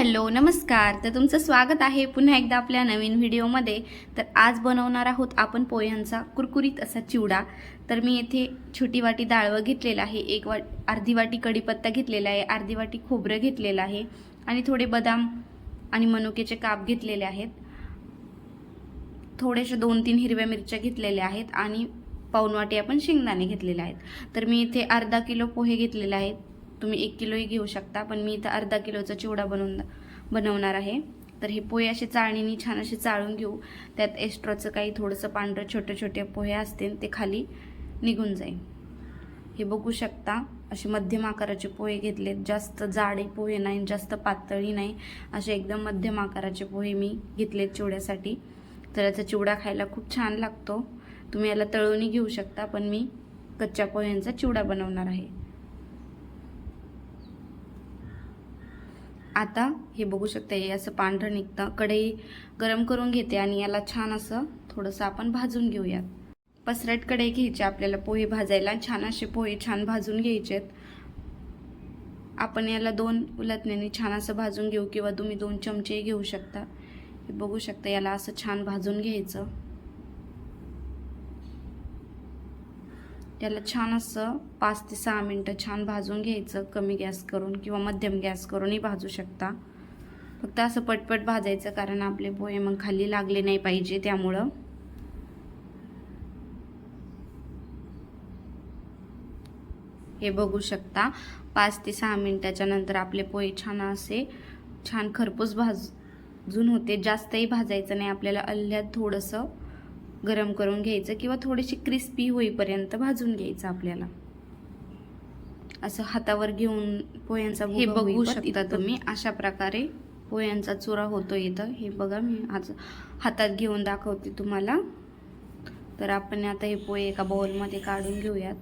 Hello नमस्कार. तर तुमचं स्वागत आहे पुन्हा एकदा आपल्या नवीन व्हिडिओमध्ये. तर आज बनवणार आहोत आपण पोह्यांचा कुरकुरीत असा चिवडा. तर मी येथे छोटी वाटी डाळवं घेतलेलं आहे एक वाट अर्धी वाटी कढीपत्ता घेतलेला आहे अर्धी वाटी खोबरं घेतलेलं आहे आणि थोडे बदाम आणि मनुकेचे काप घेतलेले आहेत. थोडेसे दोन तीन हिरव्या मिरच्या घेतलेल्या आहेत आणि पाऊन वाटी आपण शेंगदाणे घेतलेले आहेत. तर मी इथे अर्धा किलो पोहे घेतलेले आहेत. तुम्ही एक किलोही घेऊ शकता पण मी इथं अर्धा किलोचा चिवडा बनवून बनवणार आहे. तर हे पोहे असे चाळणीने छान असे चाळून घेऊ. त्यात एस्ट्रॉचं काही थोडंसं पांढरं छोटे छोटे पोहे असतील ते खाली निघून जाईल. हे बघू शकता असे मध्यम आकाराचे पोहे घेतलेत. जास्त जाडे पोहे नाही जास्त पातळी नाही. असे एकदम मध्यम आकाराचे पोहे मी घेतलेत चिवड्यासाठी. तर याचा चिवडा खायला खूप छान लागतो. तुम्ही याला तळूनही घेऊ शकता पण मी कच्च्या पोह्यांचा चिवडा बनवणार आहे. आता हे बघू शकता हे असं पांढरं निघतं. कढई गरम करून घेते आणि याला छान असं थोडंसं आपण भाजून घेऊयात. पसरट कढई घ्यायची आपल्याला पोहे भाजायला छान असे पोहे छान भाजून घ्यायचेत. आपण याला दोन उलटण्याने छान असं भाजून घेऊ किंवा तुम्ही दोन चमचे घेऊ शकता. हे बघू शकता याला असं छान भाजून घ्यायचं. त्याला छान असं पाच ते सहा मिनटं छान भाजून घ्यायचं कमी गॅस करून किंवा मध्यम गॅस करूनही भाजू शकता. फक्त असं पटपट भाजायचं कारण आपले पोहे मग खाली लागले नाही पाहिजे त्यामुळं. हे बघू शकता पाच ते सहा मिनटाच्या नंतर आपले पोहे छान असे छान खरपूस भाजून होते. जास्तही भाजायचं नाही आपल्याला अल्ल्यात थोडंसं गरम करून घ्यायचं किंवा थोडीशी क्रिस्पी होईपर्यंत भाजून घ्यायचं आपल्याला. असं हातावर घेऊन पोह्यांचा हे बघू शकता तुम्ही. अशा प्रकारे पोह्यांचा चुरा होतो इथं. हे बघा मी आज हातात घेऊन दाखवते तुम्हाला. तर आपण आता हे पोहे एका बाउलमध्ये काढून घेऊयात.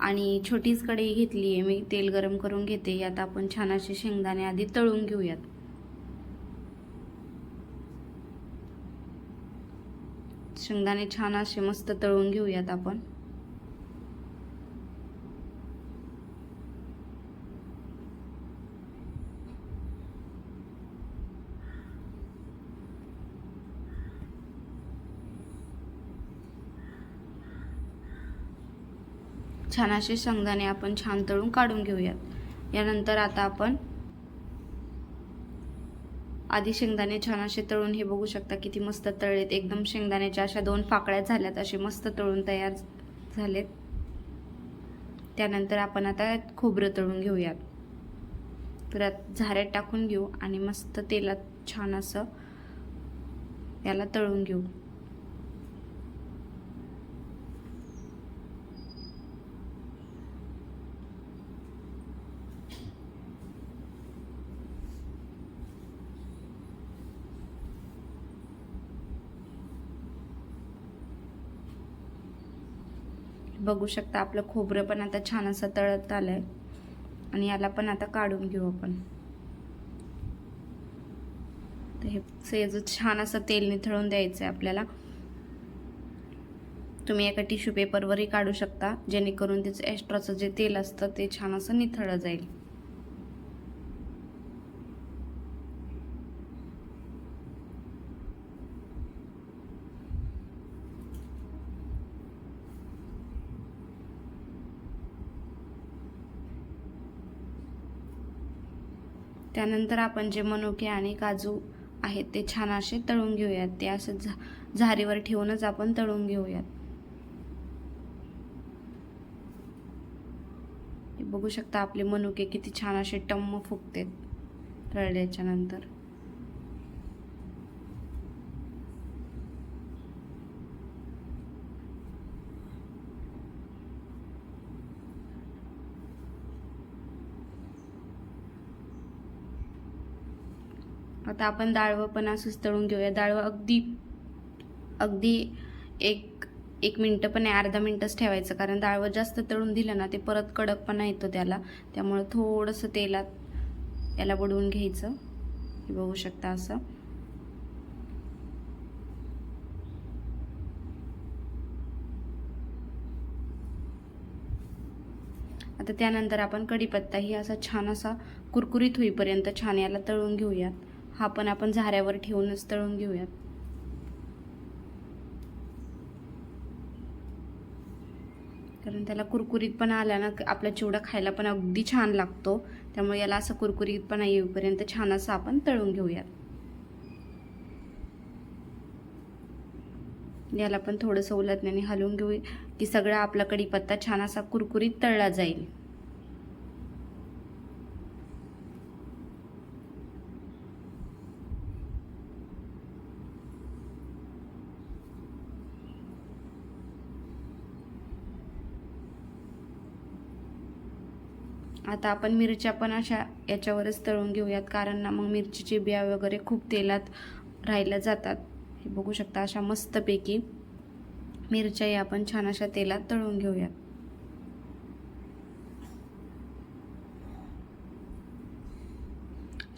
आणि छोटीच कढई घेतली आहे मी तेल गरम करून घेते. यात आपण छान असे शेंगदाणे आधी तळून घेऊयात. शेंगदाणे छान असे मस्त तळून घेऊयात आपण. छान असे शेंगदाणे आपण छान तळून काढून घेऊयात. यानंतर आता आपण आधी शेंगदाणे छान असे तळून हे बघू शकता किती मस्त तळलेत. एकदम शेंगदाण्याच्या अशा दोन फाकड्या झाल्यात असे मस्त तळून तयार झालेत. त्यानंतर आपण आता खोबरं तळून घेऊयात. तर झाऱ्यात टाकून घेऊ आणि मस्त तेलात छान असं याला तळून घेऊ. बघू शकता आपलं खोबरं पण आता छान असं तळत आलं आहे आणि याला पण आता काढून घेऊ आपण. तर हे सेजू छान असं तेल निथळून द्यायचं आहे आपल्याला. तुम्ही एका टिश्यू पेपरवरही काढू शकता जेणेकरून त्याचं एक्स्ट्राचं जे तेल असतं ते छान असं निथळलं जाईल. त्यानंतर आपण जे मनुके आणि काजू आहेत ते छान असे तळून घेऊयात. ते असं झा झारीवर ठेवूनच आपण तळून घेऊयात. बघू शकता आपले मनुके किती छान असे टम्म फुगतेत तळल्याच्या नंतर. आता आपण डाळवं पण असंच तळून घेऊया. डाळवं अगदी अगदी एक एक मिनटं पण नाही अर्धा मिनटंच ठेवायचं. कारण डाळवं जास्त तळून दिलं ना ते परत कडकपणा येतो त्याला. त्यामुळं थोडंसं तेलात याला बुडवून घ्यायचं. हे बघू शकता असं. आता त्यानंतर आपण कढीपत्ता ही असा छान असा कुरकुरीत होईपर्यंत छान याला तळून घेऊयात. हा पण आपण झाऱ्यावर ठेवूनच तळून घेऊयात. कारण त्याला कुरकुरीतपणा आला ना आपला चिवडा खायला पण अगदी छान लागतो. त्यामुळे याला असं कुरकुरीतपणा येईपर्यंत छान असं आपण तळून घेऊयात. याला पण थोडंसं उलटण्याने हलवून घेऊ की सगळा आपला कढीपत्ता छान असा कुरकुरीत तळला जाईल. आता आपण मिरच्या पण अशा याच्यावरच तळून घेऊयात कारण ना मग मिरचीची बिया वगैरे खूप तेलात राहिल्या जातात. हे बघू शकता अशा मस्तपैकी मिरच्याही आपण छान अशा तेलात तळून घेऊयात.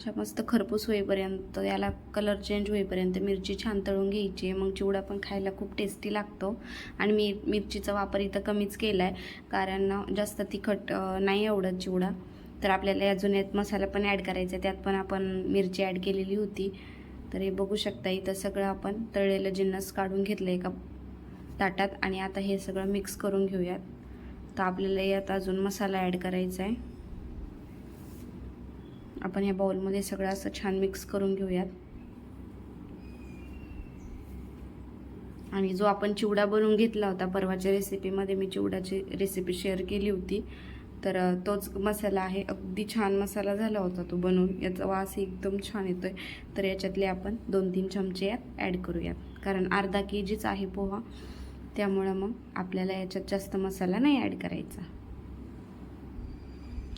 अशा मस्त खरपूस होईपर्यंत याला कलर चेंज होईपर्यंत मिरची छान तळून घ्यायची. आहे मग चिवडा पण खायला खूप टेस्टी लागतो. आणि मी मिरचीचा वापर इथं कमीच केला आहे कारण जास्त तिखट नाही आवडत चिवडा. तर आपल्याला अजून यात मसाला पण ॲड करायचा आहे. त्यात पण आपण मिरची ॲड केलेली होती. तर हे बघू शकता इथं सगळं आपण तळलेलं जिन्नस काढून घेतलं एका ताटात. आणि आता हे सगळं मिक्स करून घेऊयात. तर आपल्याला यात अजून मसाला ॲड करायचा आहे. आपण या बाउलमध्ये सगळं असं छान मिक्स करून घेऊयात. आणि जो आपण चिवडा बनवून घेतला होता परवाच्या रेसिपीमध्ये मी चिवडाची रेसिपी शेअर केली होती. तर तोच मसाला आहे. अगदी छान मसाला झाला होता तो बनवून. याचा वास एकदम छान येतोय. तर याच्यातले आपण दोन तीन चमचे यात ॲड करूयात. कारण अर्धा के जीच आहे पोहा. त्यामुळं मग आपल्याला याच्यात जास्त मसाला नाही ॲड करायचा.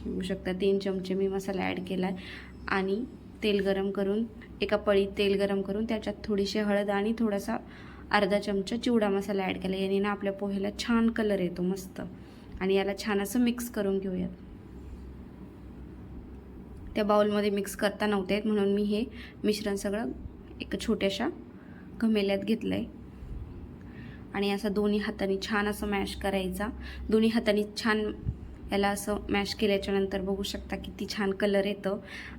बघू शकता तीन चमचे मी मसाला ॲड केला आहे आणि तेल गरम करून एका पळीत तेल गरम करून त्याच्यात थोडीशी हळद आणि थोडासा अर्धा चमचा चिवडा मसाला ॲड केला याने ना आपल्या पोह्याला छान कलर येतो मस्त. आणि याला छान असं मिक्स करून घेऊयात. त्या बाउलमध्ये मिक्स करता नव्हते म्हणून मी हे मिश्रण सगळं एका छोट्याशा घमेल्यात घेतलं आहे आणि असं दोन्ही हाताने छान असं मॅश करायचा. दोन्ही हाताने छान याला असं मॅश केल्याच्यानंतर बघू शकता किती छान कलर येतं.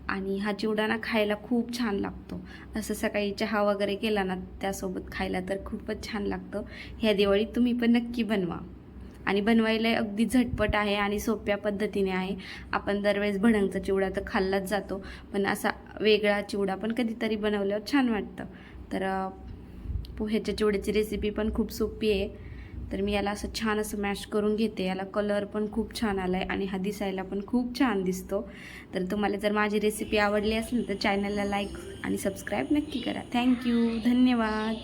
आणि हा चिवडा ना खायला खूप छान लागतो. असं सकाळी चहा वगैरे केला ना त्यासोबत खायला तर खूपच छान लागतं. ह्या दिवाळीत तुम्ही पण नक्की बनवा. आणि बनवायला अगदी झटपट आहे आणि सोप्या पद्धतीने आहे. आपण दरवेळेस भडंगचा चिवडा तर खाल्लाच जातो. पण असा वेगळा चिवडा पण कधीतरी बनवल्यावर छान वाटतं. तर पोह्याच्या चिवड्याची रेसिपी पण खूप सोपी आहे. तर मी याला असं छान असं मॅश करून घेते. याला कलर पण खूप छान आला आहे आणि हा दिसायला पण खूप छान दिसतो. तर तुम्हाला जर माझी रेसिपी आवडली असेल तर चॅनलला लाईक आणि सबस्क्राईब नक्की करा. थँक्यू धन्यवाद.